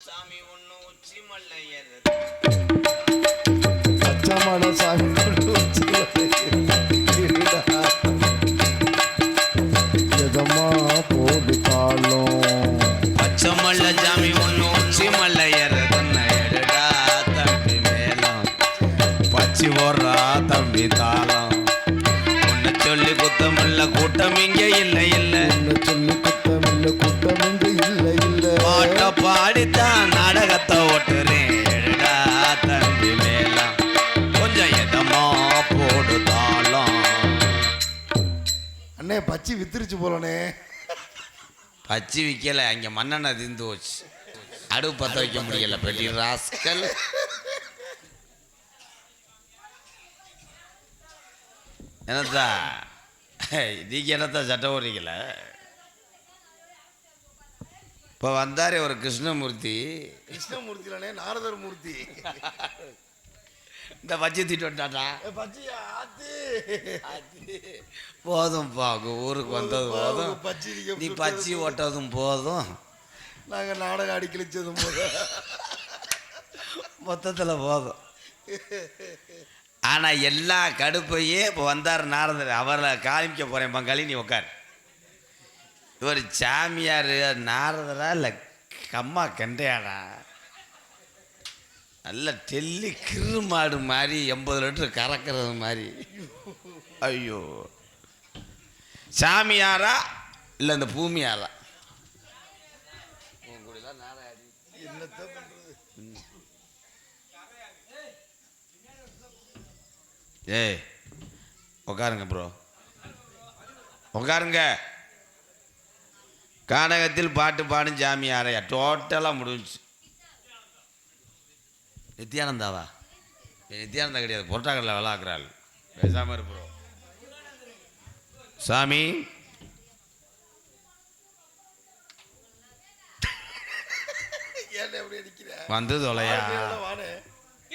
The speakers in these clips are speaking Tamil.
சாமி ஒண்ணு உச்சி மல்லையர். பச்சைமலை சாமி இருடா. எதம்மா போடு காலம்? பச்சை மல்ல சாமி ஒண்ணு உச்சி மல்லையர். எடுடா தம்பி மேலம் பச்சி போடுறா தம்பி தாளம். ஒன்னு சொல்லி குத்தமில்ல கூட்டம் இங்க இல்ல பச்சி வித்துருச்சு போலனே. பச்சி விற்கல அங்கே மண்ணெண்ணெய் திந்து போச்சு. அடுப்பு பற்ற வைக்க முடியல பெட்டி ராஸ்கல். என்னத்தா? நீங்க என்னத்தா சட்டை ஓடுறீங்கள இப்போ வந்தாரே ஒரு கிருஷ்ணமூர்த்தி. கிருஷ்ணமூர்த்திலனே நாரதர் மூர்த்தி. இந்த பச்சி தீட்டு வந்துட்டாட்டா ஏ, பச்சியா ஆத்து. போதும்ப்பா ஊருக்கு வந்தது போதும். நீ போதும். ஓட்டதும் போதும். நாங்க நாடகம் அடி கிழிச்சதும் போது மொத்தத்தில் போதும். ஆனால் எல்லா கடுப்பையே இப்போ வந்தார் நாரதர். அவரை காமிக்க போகிறேன் பங்காளி நீ உட்கார் இவர் சாமியார் நாரதரா இல்லை கம்மா கண்டையாடா. நல்ல டெல்லி கிரு மாடு மாதிரி எண்பது லிட்டர் கறக்கிறது மாதிரி. ஐயோ. சாமியாரா இல்லை இந்த பூமியாரா? ஏய் உட்காருங்க ப்ரோ உட்காருங்க கானகத்தில் பாட்டு பாடும் ஜாமியாரையா டோட்டலாக முடிஞ்சுச்சு. நித்யானந்தாவா? நித்யானந்தா கிடையாது. பொருட்டாக்கரில் விளாக்குறாள். பேசாமல் இரு ப்ரோ சாமி. வந்து தொலையா வானே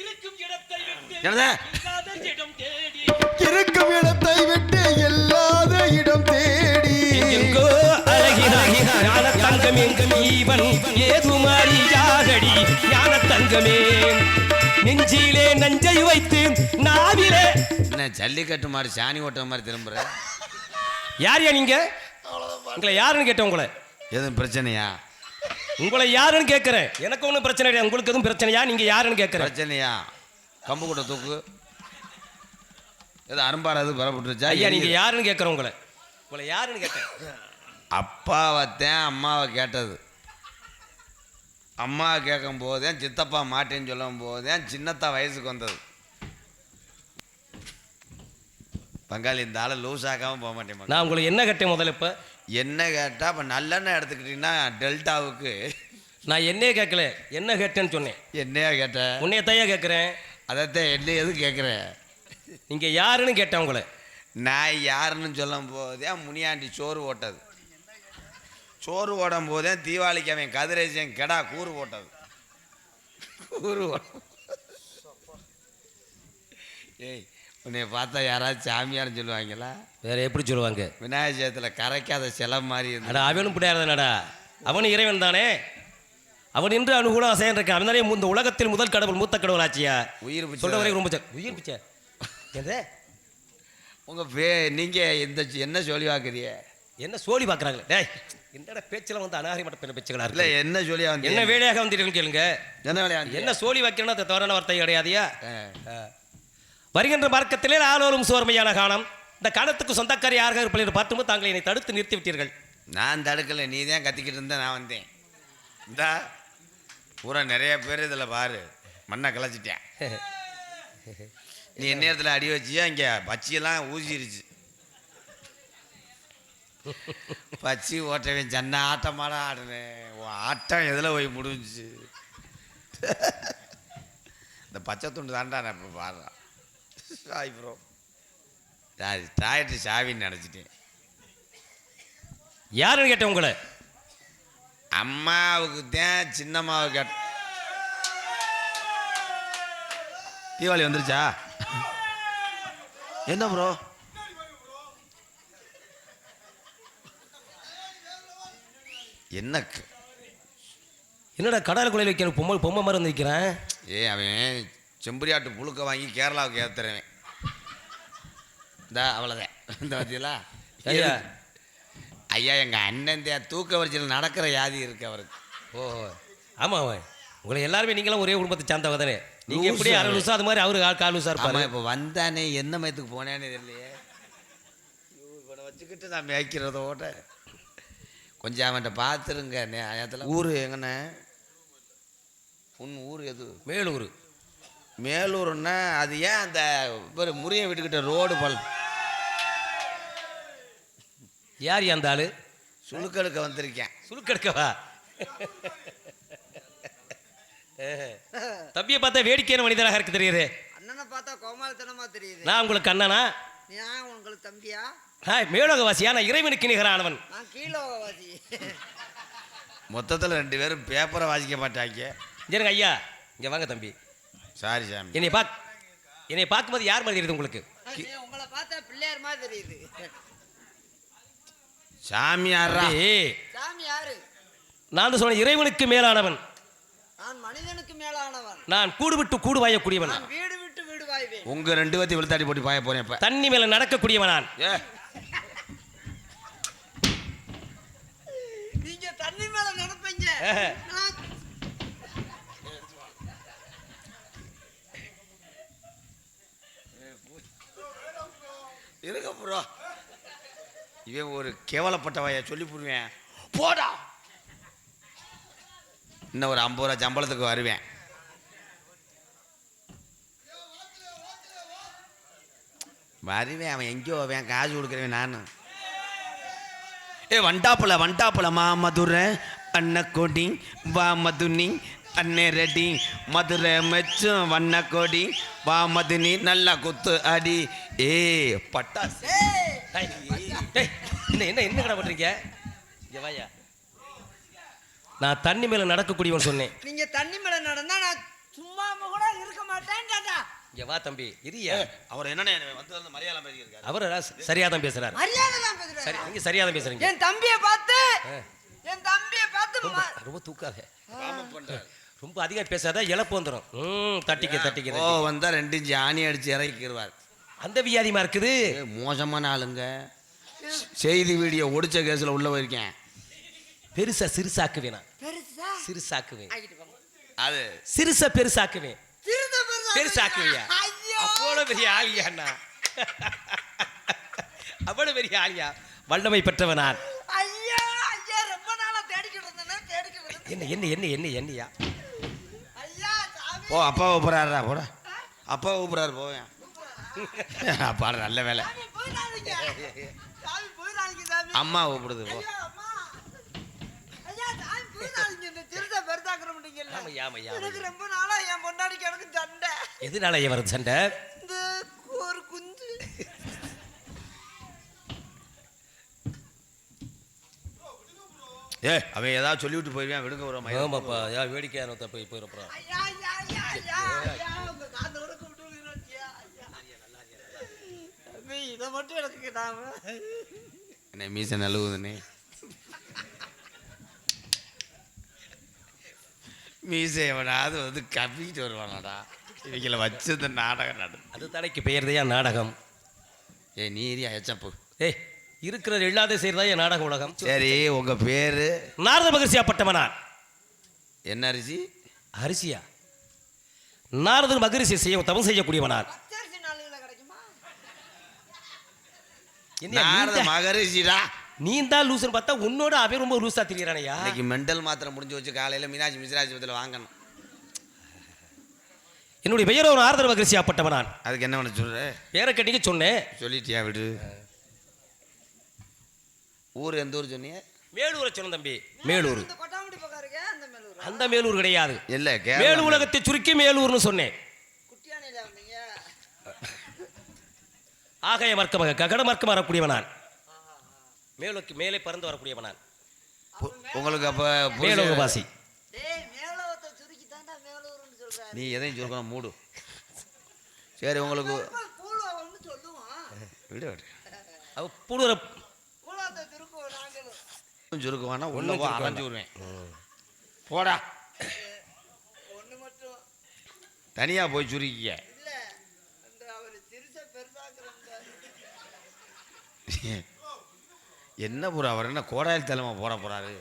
இருக்கும் இடத்தை விட்டு என்னது? இல்லாத இடம் தேடி இருக்கும் இடத்தை விட்டு எல்லாத இடம் தேடி. எங்கோ அழகினாய் ஞான தங்கம் எங்கும் ஈவன் ஏதுமாறி யாரடி ஞான தங்கமே நெஞ்சிலே நஞ்சை வைத்து நாவிலே. என்ன ஜல்லிக்கட்டு மாதிரி சாணி ஓட்ட மாதிரி திரும்புற? யார் யா நீங்க உங்களை யாருன்னு கேட்டேன் உங்களை. எதுவும் பிரச்சனையா? உங்களை யாருன்னு கேட்கிறேன். எனக்கு ஒன்றும் பிரச்சனை கிடையாது உங்களுக்கு எதுவும் பிரச்சனையா? நீங்க யாருன்னு கேட்கிறேன். பிரச்சனையா? கம்பு கூட தூக்கு. ஏதோ அரும்பாராது பெறப்பட்டுருச்சா ஐயா நீங்க யாருன்னு கேட்கிறேன் உங்களை. உங்களை யாருன்னு கேட்டேன். அப்பாவைத்தான் அம்மாவை கேட்டது. அம்மாவை கேட்கும் போதே சித்தப்பா மாட்டேன்னு சொல்லும் போதே சின்னத்தா வயசுக்கு வந்தது. பங்காளி இந்த ஆளை லூஸ் ஆக்காம போக மாட்டேன். நான் உங்களை என்ன கேட்டேன் முதல்ல இப்ப? என்ன கேட்டா இப்போ நல்லெண்ணெய் எடுத்துக்கிட்டீங்கன்னா டெல்டாவுக்கு. நான் என்னையே கேட்கல. என்ன கேட்டேன்னு சொன்னேன். என்னையா கேட்ட? உன்னைய தையா கேட்குறேன். அதைத்தான் என்ன எது கேட்குறேன் நீங்க யாருன்னு கேட்டேன் உங்களை. நான் யாருன்னு சொல்லும் போதே முனியாண்டி சோறு ஓட்டது சோறு ஓடும் போதே தீபாவளிக்கு அவன் கதிரேசன் கெடா கூறு போட்டது. கூறு ஓட்ட ஏய் உன்னை பார்த்தா யாராவது சாமியார்னு சொல்லுவாங்களா? வேற எப்படி சொல்லுவாங்க? விநாயகர் சதுரத்தில் கரைக்காத சிலை மாதிரி அட இருந்தது. அவனும் பிடியாதனடா அவன் இறைவன் தானே? அவன் இன்று அனுகூலம் அசையன் இருக்கான். அவன் தானே இந்த உலகத்தில் முதல் கடவுள் மூத்த கடவுள் ஆச்சியா உயிர். சொல்ற வரைக்கும் ரொம்ப உயிர் பிச்சை. எது உங்க பே நீங்க இந்த என்ன சொல்லி வாக்குறிய என்ன சோழி பார்க்குறாங்களே டேய் என்னடா பேச்சில் வந்து அநாகரிமட்ட பேச்சுகளா இல்ல என்ன சொல்லி வந்து என்ன வேலையாக வந்தீர்கள் கேளுங்க. என்ன விளையாண்டு என்ன சோழி வைக்கணும்னா அது தவறான வார்த்தை கிடையாதியா. வருகின்ற மார்க்கத்திலே ஆளோரும் சோர்மையான காலம் இந்த காலத்துக்கு சொந்தக்காரி யாராக இருப்பீர்கள் என்று பார்த்தும்போது தாங்கள் என்னை தடுத்து நிறுத்தி விட்டீர்கள். நான் தடுக்கல. நீ தான் கத்திக்கிட்டு இருந்த நான் வந்தேன். இந்தா. பூரா நிறைய பேர் இதில் பாரு. மண்ணை கலைச்சிட்டேன் நீ எந்நேரத்தில் அடி வச்சியா? இங்கே பச்சியெல்லாம் ஊசிருச்சு. பச்சி ஓட்டவன் சென்னை ஆட்டமாட ஆடுனேன். உன் ஆட்டம் எதில் போய் முடிஞ்சுச்சு? இந்த பச்சை துண்டு தாண்டா நான் இப்போ பாடுறான். சாய் ப்ரோ டாய்ட்டு சாவின்னு நினச்சிட்டேன். யாருன்னு கேட்டேன் உங்களை? அம்மாவுக்கு தான் சின்னம்மாவை கேட்ட தீபாவளி வந்துருச்சா? என்ன ப்ரோ என்ன என்னடா கடல் குலையில் வைக்கிற பொம்மை பொம்மை மாதிரி வந்து வைக்கிறேன் ஏ அவன் செம்பரியாட்டு புழுக்க வாங்கி கேரளாவுக்கு ஏத்துறவன். இந்தா அவ்வளோதான் இந்த பார்த்தீங்களா ஐயா ஐயா எங்கள் அண்ணன் தே- தூக்க வரிசையில் நடக்கிற வியாதி இருக்கு அவருக்கு. ஓ ஆமாம் அவன் உங்களை எல்லாருமே நீங்களும் ஒரே குடும்பத்தை சார்ந்தவங்க தானே. நீங்கள் எப்படி அரை. லூசா அது மாதிரி அவரு ஆள் கால் லூசா இருப்பாரு. இப்போ வந்தானே எந்த மயத்துக்கு போனேன்னு தெரியலையே. இவனை வச்சுக்கிட்டு நான் மேய்க்கிறதோட கொஞ்சம் அவன்கிட்ட பார்த்துருங்க நேரத்தில். ஊர் எங்கண்ணே? உன் ஊர் எது? மேலூர். மேலூர்னா அது ஏன் அந்த ஒரு முறிய வீட்டுக்கிட்ட ரோடு பல் யார் அந்த ஆளு? சுழுக்கெடுக்க வந்திருக்கேன். சுருக்கெடுக்கவா தம்பியை பார்த்தா வேடிக்கையான மனிதராக இருக்கு தெரியுது. அண்ணனை பார்த்தா கோமாளித்தனமா தெரியுது. நான் உங்களுக்கு அண்ணனா? நான் உங்களுக்கு தம்பியா? ஹாய் மேலோகவாசியா நான் இறைவனுக்கு நிகரானவன் நான் கீழோவாசி மொத்தத்தில் ரெண்டு பேரும் பேப்பரை வாசிக்க மாட்டாங்க. சரிங்க ஐயா. இங்கே வாங்க தம்பி. சாரி சாமி. என்னை பாக் என்னை பார்க்கும்போது யார் மாதிரி தெரியுது உங்களுக்கு? உங்களை பார்த்தா பிள்ளையார் மாதிரி தெரியுது. சாமியாரா? ஏய், சாமி யாரு நான் தான் சொன்ன இறைவனுக்கு மேலானவன். நான் மனிதனுக்கு மேலானவன். நான் கூடு விட்டு கூடு வாயக்கூடியவன். நான் வீடு விட்டு வீடு வாய்வேன். உங்க ரெண்டு பேர்த்தையும் விழுத்தாடி போட்டு பாய போறேன் இப்ப. தண்ணி மேல நடக்கக்கூடியவன் நான். ஏ. நீங்க தண்ணி மேல நடப்பீங்க. இருங்க ப்ரோ. இவன் ஒரு கேவலப்பட்டவாய சொல்லி போடுவேன். போடா. இன்னும் ஒரு ஐம்பது ரூபா சம்பளத்துக்கு வருவேன். வருவேன் அவன் எங்கேயோ அவன் காசு கொடுக்குறவன் நான். ஏ வண்டாப்புல வண்டாப்புல மா மதுரை அன்னக்கோடி வா மதுனி அண்ணே ரெடி. மதுரை மெச்சும் வண்ணக்கோடி வா மதுனி நல்லா குத்து அடி. ஏ பட்டாசு. என்ன என்ன என்ன கடை பண்றீங்க இங்க வாயா நான் தண்ணி மேல நடக்கக்கூடியவன் சொன்னேன். நீங்க தண்ணி மேல நடந்தா நான் சும்மா கூட இருக்க மாட்டேன் டாடா இங்க வா தம்பி. இரியா. அவர் என்னண்ணே வந்து வந்து மரியாதை பேசியிருக்காரு அவர் சரியா தான் பேசுறாரு. மரியாதை தான் சரி நீங்க சரியா தான் பேசுறீங்க. என் தம்பியை பார்த்து. என் தம்பியை பார்த்து ரொம்ப தூக்காத. பண்றாரு. ரொம்ப அதிகம் பேசாத இழப்பு வந்துடும் ம் தட்டிக்க தட்டிக்க ஓ தட்டிக்க. வந்தா ரெண்டு ஆணி அடிச்சு இறக்கிடுவார். அந்த வியாதிமா இருக்குது? ஏ, மோசமான ஆளுங்க. செய்தி வீடியோ ஒடிச்ச கேஸ்ல உள்ள போயிருக்கேன். பெருசா சிறுசாக்குவேன்? நான் பெருசா? சிறுசாக்குவேன். அது. சிறுசா பெருசாக்குவேன். பெருசாக்குவியா? ஐயோ. அவ்வளவு பெரிய ஆளியா அண்ணா? அவ்வளவு பெரிய ஆளியா? வல்லமை பெற்றவன்? நான் ஐயா ஐயா ரொம்ப நாளா தேடிக்கிட்டு இருந்தேன் தேடிக்கிட்டு இருந்தேன். என்ன என்ன என்ன என்ன என்னையா? ஓ அப்பா கூப்பிட்றாரா போட. அப்பா கூப்பிட்றாரு போவேன். அப்பா நல்ல வேலை சாமி போயிடாதீங்க சாமி போயிடாதீங்க சாமி அம்மா. கூப்பிடுது போ ரொம்ப நாளா என் பொண்டாடிக்கு எனக்கு சண்டை. எதனால ஏன் வருது சண்டை? இந்த ஒரு குஞ்சு. ஏ அவன் ஏதாவது சொல்லிவிட்டு போயிருவேன் விடுங்க ஒரு. ஆமாப்பா. யா வேடிக்கையான தப்பு தம்பி, இதை மட்டும் எனக்கு நாம என்ன மீசை நழுவுதுன்னு. மீசை எவனாவது வந்து கப்பிட்டு வருவானடா. இவங்கள வச்சு இந்த நாடகம் நடு. அது தடைக்கு பெயர்தையா நாடகம்? ஏ நீரியா எச்சப்பு ஏய் இருக்கிறது இல்லாத செய்யறதா என் நாடக உலகம்? சரி உங்க பேரு? நாரத மகிழ்ச்சியாப்பட்டவன் நான். என்ன அரிசி? அரிசியா? நாரதன் மகரிஷி செய்ய தவம் செய்யக்கூடியவன் நான் பச்சரிசி நாளையில கிடைக்குமா என்னையா நாரத நீ மகரிஷிடா. நீ தான் லூசுன்னு பார்த்தா உன்னோட அவன் ரொம்ப லூசா திரியறானையா? இன்னைக்கு மெண்டல் மாத்திரை முடிஞ்சு வச்சு காலையில மீனாட்சி மிஸ்ராஜபத்தில் வாங்கணும். என்னுடைய பெயர் ஒரு ஆறுதல் மகிழ்ச்சியாப்பட்டவன் நான். அதுக்கு என்ன பண்ண சொல்ற? பேரை கட்டிக்க சொன்னேன். சொல்லிட்டியா விடு. ஊர் எந்த ஊர் சொன்னீங்க? மேலூரை சொன்ன தம்பி. மேலூர். அந்த மேலூர்? அந்த மேலூர் கிடையாது. இல்ல மேல் உலகத்தை சுருக்கி மேலூர்னு சொன்னேன். ஆகாய மார்க்கமாக ககன மார்க்கமாக வரக்கூடியவனான் மேலோக்கு மேலே பறந்து வரக்கூடியவனான். உங்களுக்கு அப்போ மேலோக நீ எதையும் சொல்லணும் மூடு. சரி உங்களுக்கு விட அவ புழுற சுருக்குவானா உள்ளவா விடுவேன். போடா. தனியாக போய் சுருக்கிய என்ன ப்ரோ அவர் என்ன கோடாயில் தலைமை போட போறாரு?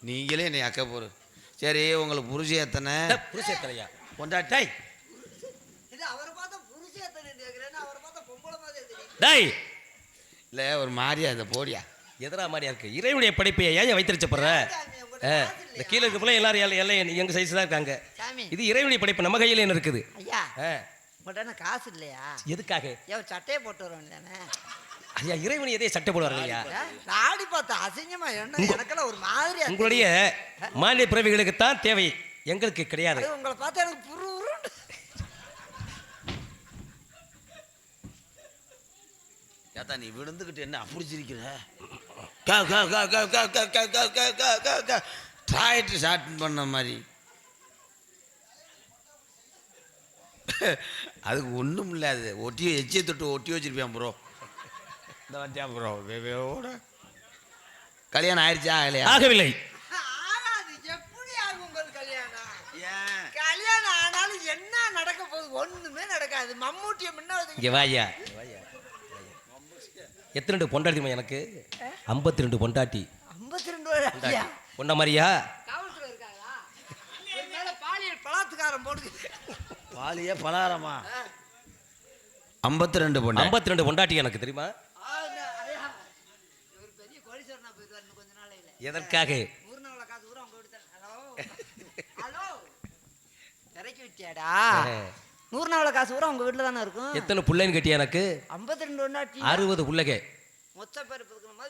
நீங்களே என்னை அக்க போரு. சரி உங்களுக்கு புருஷ எத்தனை? புருஷத்தனையா கொண்டாட்டை இது அவரை பார்த்தா புருஷன் எத்தனை கேட்கிறேன்னு அவரை பார்த்தா பொம்பளை மாதிரி தெரியும் டேய். இல்லை ஒரு மாதிரியா இந்த போடியா? எதிரா மாதிரியா இருக்கு? இறைவனுடைய படைப்பை ஏன் வைத்திருச்சப்படுற இந்த? கீழே இருக்க பிள்ளை எல்லாரும் எல்லை- எல்லை எங்க சைஸ் தான் இருக்காங்க. சாமி. இது இறைவனுடைய படைப்பு நம்ம கையில என்ன இருக்குது? ஐயா காசு இல்லையா? எதுக்காக? சட்டையை போட்டு தானே? ஐயா இறைவன் எதையும் சட்டை போடுவார் ஐயா தாடி பார்த்தா அசிங்கமா என்ன எனக்கெல்லாம் ஒரு மாதிரி உங்களுடைய மாநில பிறவிகளுக்கு தான் தேவை எங்களுக்கு கிடையாது உங்களை பார்த்தா எனக்கு புரு ஏதா நீ விழுந்துக்கிட்டு என்ன அப்படிச்சிருக்கிற ட்ராய்ட்டு ஷார்ட் பண்ண மாதிரி அதுக்கு ஒன்றும் இல்லாது ஒட்டி எச்சியை தொட்டு ஒட்டி வச்சிருப்பேன் ப்ரோ இந்த வண்டியா ப்ரோ வேவோட கல்யாணம் ஆயிடுச்சா ஆகலையா ஆகவில்லை. ஆகாது எப்படி ஆகும் கல்யாணம்? ஏன்? கல்யாணம் ஆனாலும் என்ன நடக்க போகுது? ஒண்ணுமே நடக்காது. மம்மூட்டியை முன்ன இங்க வாயா. எத்தனை ரெண்டு பொண்டாட்டி தெரியுமா எனக்கு? ஐம்பத்தி ரெண்டு பொண்டாட்டி. ஐம்பத்தி ரெண்டு வருஷம் பொண்ண மாதிரியா? காவல்துறை இருக்காங்களா? என் மேல பாலியல் பலாத்காரம் போடுது. பாலியே பலாரமா? ஐம்பத்தி ரெண்டு பொண்ணு. ஐம்பத்தி ரெண்டு பொண்டாட்டி எனக்கு தெரியுமா? எதற்காக? நூறு நாவல காசு பூரா உங்க வீட்டுல தானே இருக்கும்? எத்தனை பிள்ளைன்னு கட்டியா எனக்கு? ஐம்பத்தி ரெண்டு ஒன்னாட்டி அறுபது மொத்த பேர்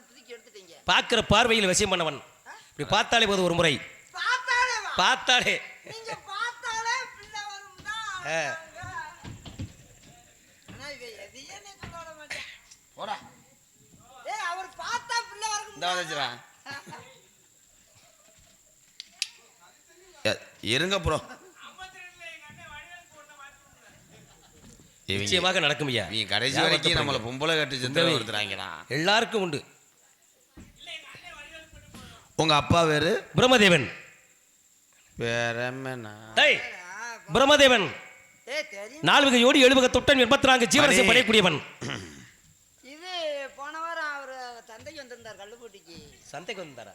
பிதுக்கி எடுத்துட்டீங்க. பாக்குற பார்வையில் விஷயம் பண்ணவன். இப்படி பார்த்தாலே போது ஒரு முறை பார்த்தாலே. அவர் பார்த்தா பிள்ளை இருங்க ப்ரோ நிச்சயமாக நடக்கும் ஐயா. இவங்க கடைசி வரைக்கும் நம்மளை? பொம்பளை கட்டு சிந்தனை கொடுத்துறாங்கடா எல்லாருக்கும் உண்டு. உங்க அப்பா பேரு பிரம்மதேவன். பிரம்மதேவன். ஏய் தெரியும். நால்வகை யோடி எழுவகை தொட்டன் எண்பத்தி நான்கு ஜீவரசை. படையக்கூடியவன். சந்தைக்கு வந்தாரா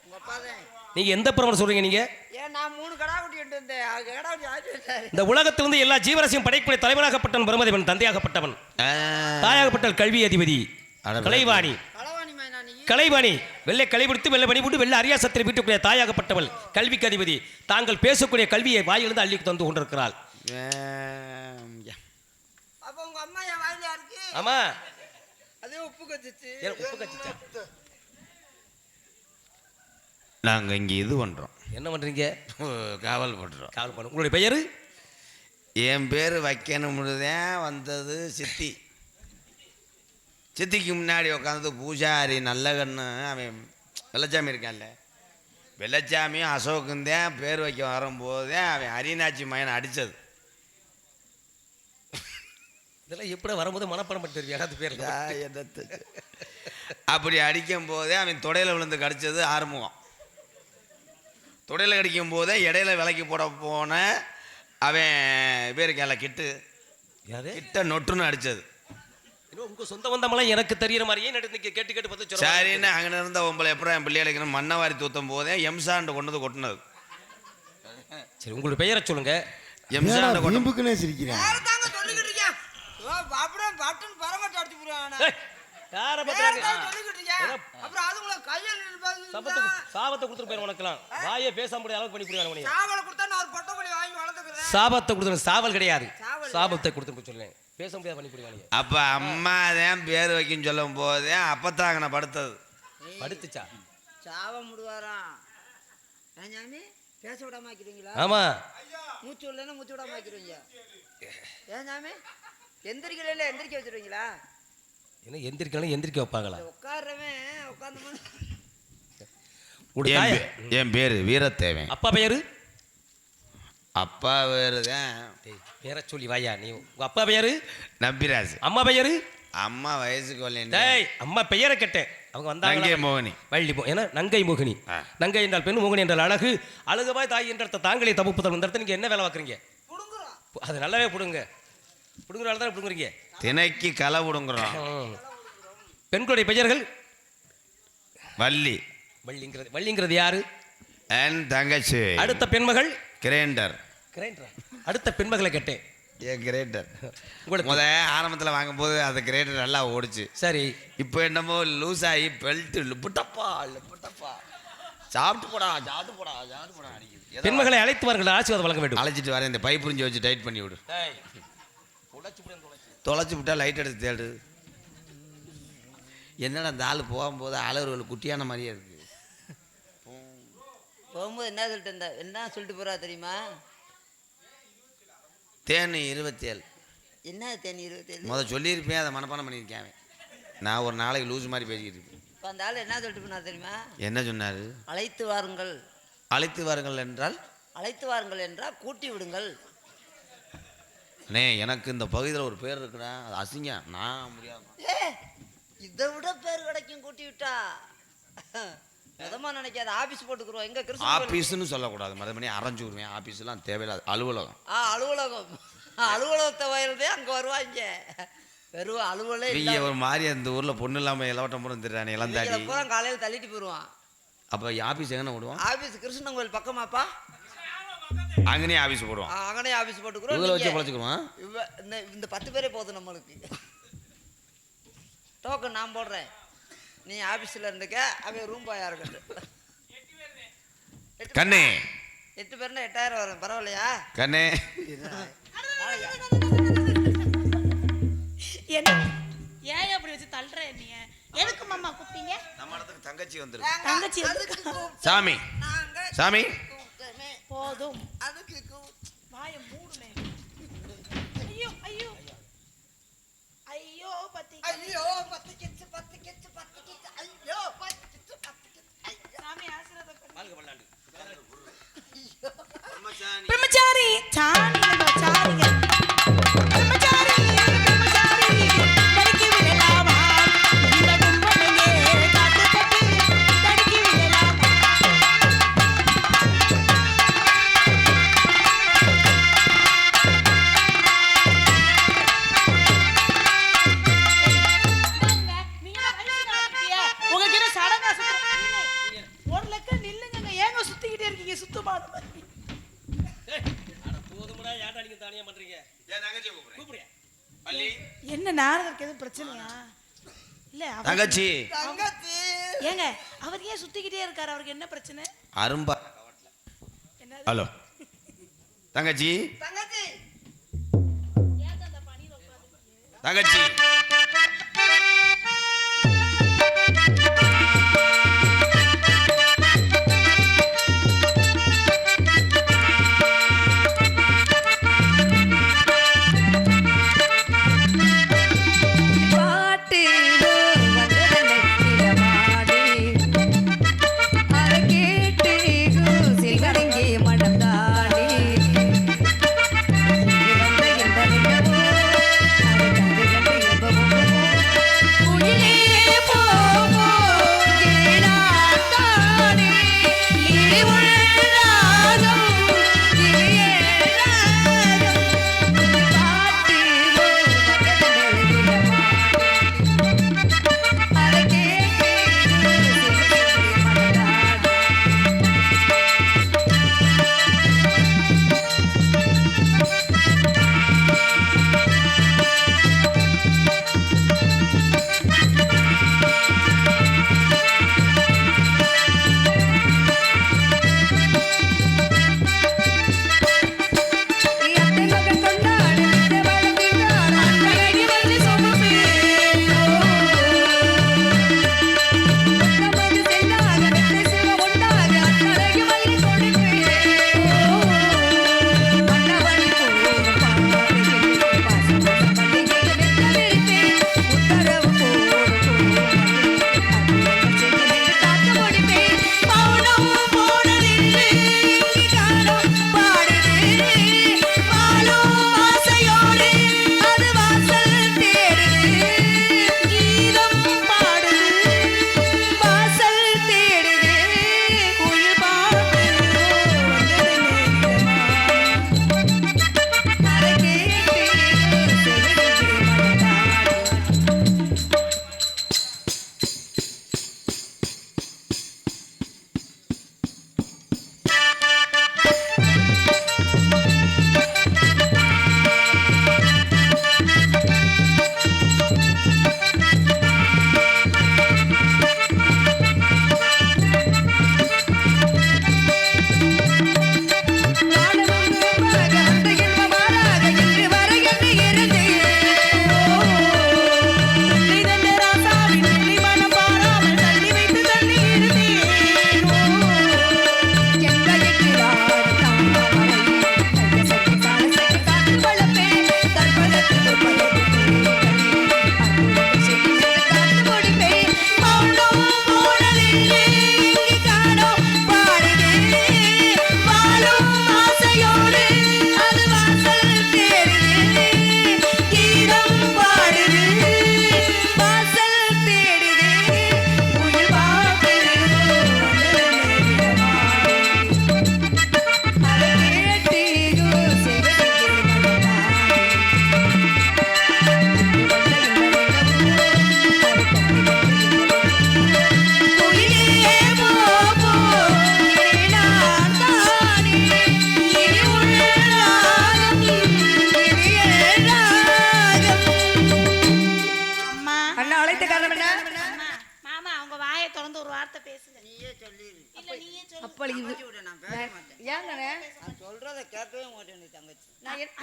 நீங்க எந்த பிரபலம் சொல்றீங்க நீங்க? இந்த உலகத்துல உலகத்திலிருந்து எல்லா ஜீவராசியும் படைக்கூடிய தலைவராகப்பட்டவன் பிரம்மதேவன் தந்தையாகப்பட்டவன் தாயாகப்பட்ட கல்வி அதிபதி கலைவாணி கலைவாணி வெள்ளை கலைபிடித்து வெள்ளை பணி போட்டு வெள்ளை அரியா அரியாசத்தில் வீட்டுக்குரிய தாயாகப்பட்டவள் கல்விக்கு அதிபதி தாங்கள் பேசக்கூடிய கல்வியை வாயிலிருந்து அள்ளி தந்து கொண்டிருக்கிறாள் ஆமா உப்பு கச்சிச்சு உப்பு கச்சிச்சா நாங்க இங்க இது பண்றோம். என்ன பண்றீங்க? காவல் பண்றோம். காவல் பண்ணு உங்களுடைய பெயரு? என் பேர் வைக்கணும்னுதான் வந்தது சித்தி. சித்திக்கு முன்னாடி உட்காந்து பூஜாரி நல்ல கண்ணு அவன் வெள்ளச்சாமி இருக்கான்ல. வெள்ளச்சாமியும் அசோக்கும் தான் பேர் வைக்க வரும்போதே அவன் அரிநாச்சி மயனை அடித்தது இதெல்லாம் எப்படி வரும்போது மனப்படம் பண்ணி தெரியும் யாராவது பேர் அப்படி அடிக்கும் போதே அவன் தொடையில் விழுந்து கடிச்சது ஆறுமுகம். தொடையில் கடிக்கும் போதே இடையில விலைக்கு போட போன அவன் பேர் கேள கிட்டு. யாரு? கிட்ட நொட்டுன்னு அடிச்சது. இன்னும் உங்க சொந்த வந்தமெல்லாம் எனக்கு தெரியற மாதிரியே நடுத்து கேட்டு கேட்டு பார்த்து சரின்னு அங்கே இருந்த உங்களை எப்பறம் என் பிள்ளைகளுக்கு மண்ணை வாரி தூத்தும் போதே எம்சாண்டு கொண்டு வந்து கொட்டினது. சரி உங்களுடைய பெயரை சொல்லுங்க. எம்சாண்டு கொண்டு சிரிக்கிறேன்? அப்படியே பட்டன் பரமட்டு அடிச்சு போடுவாங்க ஏய், யாரை சாபத்தை கொடுத்துட்டு போயிரு உனக்கலாம் வாயே பேச முடியாத அளவுக்கு பண்ணி புரியாது உனக்கு சாவலை கொடுத்தா நான் ஒரு பொட்டை கொடி வாங்கி வளர்த்துக்கிறேன். சாபத்தை கொடுத்துரு சாவல் கிடையாது. சாபத்தை கொடுத்துட்டு சொல்லேன் பேச முடியாது பண்ணி புரியாது அப்போ அம்மா தான் பேர் வைக்கும் சொல்லும் போதே அப்பத்தாங்கனை படுத்தது. படுத்துச்சா? சாவ முடுவாராம். ஏன் சாமி? பேச விடாம ஆக்கிடுவீங்களா? ஆமா. மூச்சு விடலன்னா மூச்சு விடாம ஆக்கிடுவீங்க. ஏன் சாமி? எந்திரிக்கல எந்திரிக்க வச்சிருவீங்களா? என்ன எந்திரிக்கலாம் எந்திரிக்க வைப்பாங்களா? உட்காடுறவன் உட்காந்து என் பே- பேர் வீரத்தேவன். அப்பா பெயரு? அப்பா பேர் தான் பேரை சொல்லி வாயா நீ. உங்க அப்பா பெயரு? நம்பிராஜ். அம்மா பெயரு? அம்மா வயசுக்கு வரலேன் டேய் அம்மா பெயரை கேட்டேன். அவங்க நங்கை வந்தாங்க மோகினி. வள்ளி மோ ஏன்னா நங்கை மோகினி. ஆ. நங்கை என்றால் பெண் மோகினி என்றால் அழகு. அழகுபாய் தாய் என்ற அர்த்தம் தாங்களே தப்பு தரும் இந்த இடத்துல நீங்க என்ன வேலை பார்க்குறீங்க? அது நல்லாவே பிடுங்க. பிடுங்குறால தானே பிடுங்குறீங்க? திணைக்கு களை விடுங்குறோம். பெண்களுடைய பெயர்கள்? வள்ளி. வள்ளிங்கிறது வள்ளிங்கிறது யாரு? அண்ட் தங்கச்சி. அடுத்த பெண்மகள்? கிரைண்டர். கிரைண்டரா? அடுத்த பெண்மகளை கேட்டேன். ஏன் கிரைண்டர். உங்களுக்கு முத ஆரம்பத்தில் வாங்கும்போது அந்த கிரைண்டர் நல்லா ஓடிச்சு. சரி. இப்போ என்னமோ லூஸ் ஆகி பெல்ட் லுப்புட்டப்பா லுப்புட்டப்பா. சாப்பிட்டு போடா சாப்பிட்டு போடா சாப்பிட்டு போடா அடிக்குது. பெண்மகளை அழைத்து வார்கள் ஆசீர்வாதம் வழங்க வேண்டும். அழைச்சிட்டு வரேன் இந்த பைப் புரிஞ்சு வச்சு டைட் பண்ணி விடு. தொலைச்சி விட்டா லைட் எடுத்து தேடு. என்னடா அந்த ஆள் போகும்போது அலறுவல் குட்டியான மாதிரியே இருக்கு. போகும்போது என்ன சொல்லிட்டு இருந்தா என்ன சொல்லிட்டு போறா தெரியுமா? தேனி இருபத்தி ஏழு என்ன தேனி இருபத்தேழு? முத சொல்லியிருப்பேன் அதை மனப்பாடம் பண்ணியிருக்கேன். நான் ஒரு நாளைக்கு லூஸ் மாதிரி பேசிக்கிட்டு இருக்கேன். இப்போ அந்த ஆள் என்ன சொல்லிட்டு போனா தெரியுமா? என்ன சொன்னார்? அழைத்து வாருங்கள். அழைத்து வாருங்கள் என்றால்? அழைத்து வாருங்கள் என்றால் கூட்டி விடுங்கள். அண்ணே எனக்கு இந்த பகுதியில் ஒரு பேர் இருக்குடா. அது அசிங்கம். நான் முடியாது. ஏ இதை விட பேர் கிடைக்கும் கூட்டி விட்டா. மொதமா நினைக்காத ஆபீஸ் போட்டுக்குறோம் எங்க கிருஷ்ண. ஆபீஸ்னு சொல்லக்கூடாது. மறுபடி அரைஞ்சு விடுவேன் ஆபீஸ்லாம் தேவையில்லாது அலுவலகம். ஆ அலுவலகம். அலுவலகத்தை வயல்தே அங்க வருவாங்க வெறும் அலுவலே இவங்க ஒரு மாதிரி அந்த ஊரில் பொண்ணு இல்லாமல் இளவட்டம் பூரா திட்டுறானே இளந்தாடி பூரா காலையில தள்ளிட்டு போயிடுவான் அப்போ ஆபீஸ் எங்கே விடுவான்? ஆபீஸ் கிருஷ்ணன் கோயில் பக்கமாப்பா. அங்கனே ஆபீஸ் போடுவான் ஆ, அங்கனே ஆபீஸ் போட்டுக்கிறோம். இதில் வச்சு இவ- இந்த இந்த பத்து பேரே போதும் நம்மளுக்கு. டோக்கன் நான் போடுறேன். நீ ஆபீஸ்ல இருந்துக்க அவன் ரூம் பாயா இருக்கட்டும். கண்ணே. எட்டு பேர்னா எட்டாயிரம் வரும். பரவாயில்லையா? கண்ணே. என்ன? ஏன் அப்படி வச்சு தள்ளுற நீங்க எதுக்கு மாமா கூப்பிட்டீங்க? நம்ம இடத்துக்கு தங்கச்சி வந்துருக்கு. தங்கச்சி. சாமி. நாங்க சாமி. போதும். அதுக்கு. வாய மூடுமே. ஐயோ ஐயோ. ஐயோ பத்தி ஐயோ பத்து கிச்சு பத்து கிச்சு பத்து கிச்சு ஐயோ பத்து கிச்சு பத்து கிச்சு ஐயோ. சாமி ஆசீர்வாதம் பண்ணு. ஐயோ. பிரம்மச்சாரி. இல்லைங்க, சாரிங்க. தங்கச்சி. தங்கச்சி. ஏங்க அவர் ஏன் சுத்திக்கிட்டே இருக்காரு? அவருக்கு என்ன பிரச்சனை? அரும்பா. ஹலோ. தங்கச்சி. தங்கச்சி.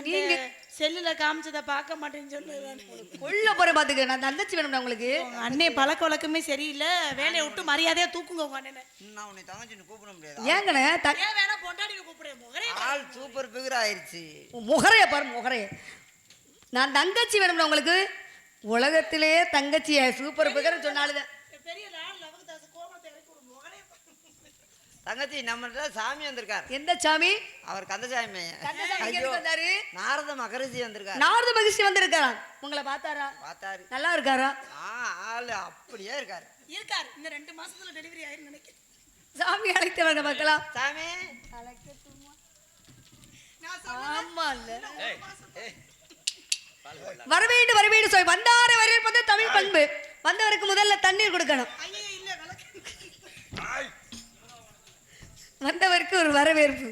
நீங்க செல்லுல காமிச்சத பார்க்க மாட்டேன்னு சொன்னது கொல்ல போற பாத்துக்க நான் தங்கச்சி வேணும்டா உங்களுக்கு? உங்க அண்ணே பழக்க வழக்கமே சரியில்லை. வேலையை விட்டு மரியாதையா தூக்குங்க உங்க அண்ணனை. நான் உன்னை தங்கச்சின்னு கூப்பிட முடியாது? ஏங்கண்ணே த- ஏன் வேணா பொண்டாடி கூப்பிடுறேன் முகரே ஆள் சூப்பர் பிகர் ஆயிருச்சு. முகரைய பாரு முகரைய. நான் தங்கச்சி வேணும்டா உங்களுக்கு? உலகத்திலேயே தங்கச்சிய சூப்பர் பிகர் சொன்னாலுதான் பெரிய நாள் லவங்க தாச கோபத்தை இறக்கி விடு முகரே தங்கச்சி நம்மள்ட்ட சாமி வந்திருக்கார். எந்த சாமி? அவர் கந்தசாமி. வந்தாரு? நாரத மகரிஷி வந்திருக்கார். நாரத மகிழ்ச்சி வந்திருக்காரா? உங்களை பார்த்தாரா? பார்த்தாரு. நல்லா இருக்காரா? ஆ ஆளு அப்படியே இருக்காரு. இருக்காரு. இந்த ரெண்டு மாசத்துல டெலிவரி ஆயிரும் நினைக்கிறேன். சாமி அழைத்து வாங்க பார்க்கலாம். சாமி. ஆமா இல்ல. வரவேண்டு வரவேண்டு சொல்லி வந்தார வரவேற்பது தமிழ் பண்பு. வந்தவருக்கு முதல்ல தண்ணீர் கொடுக்கணும். வந்தவருக்கு ஒரு வரவேற்பு.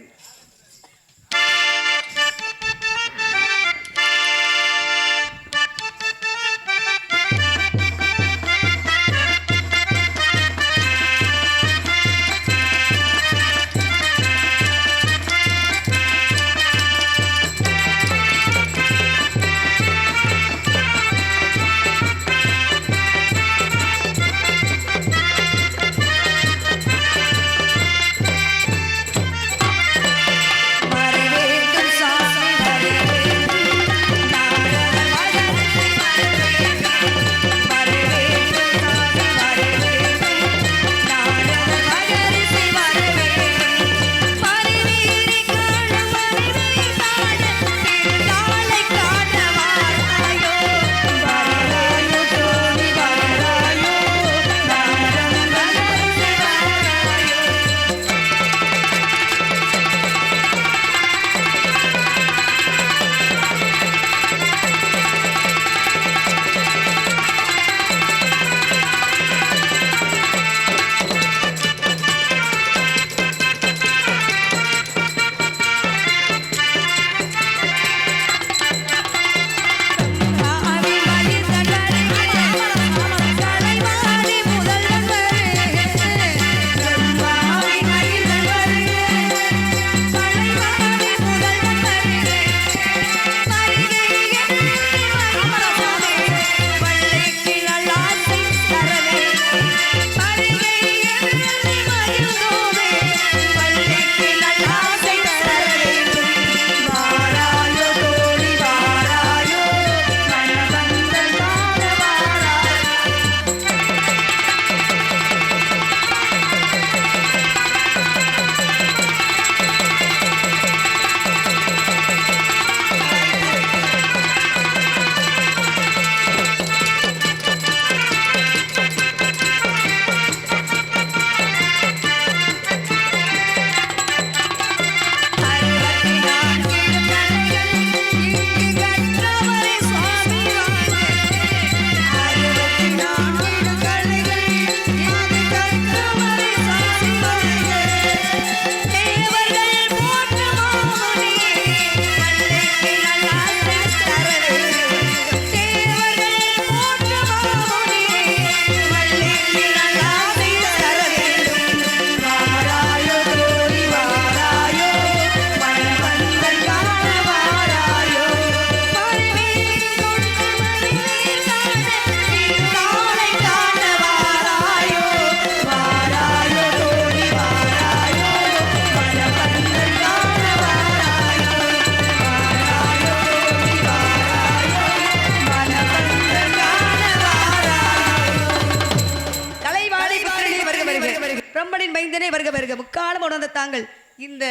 தாங்கள் இந்த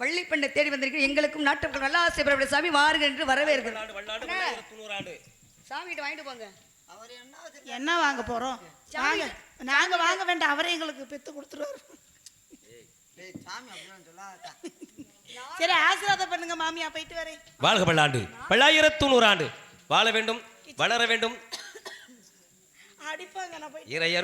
வள்ளிப்பண்ணை தேடி வந்திருக்கிற எங்களுக்கும் நாட்டுக்கு நல்லா ஆசைப்பட சாமி வாருங்க என்று வரவேற்கிறோம். சாமிகிட்ட வாங்கிட்டு போங்க. அவர் என்ன வாங்க போறோம்? வாங்க. நாங்க வாங்க வேண்டாம். அவரே எங்களுக்கு பெத்து கொடுத்துருவாரு. சரி ஆசீர்வாதம் பண்ணுங்க மாமியா. போயிட்டு வரேன். வாழ்க பல்லாண்டு. பல்லாயிரத்து நூறாண்டு. வாழ வேண்டும் வளர வேண்டும். அடிப்பாங்க நான் போய் இறையருள்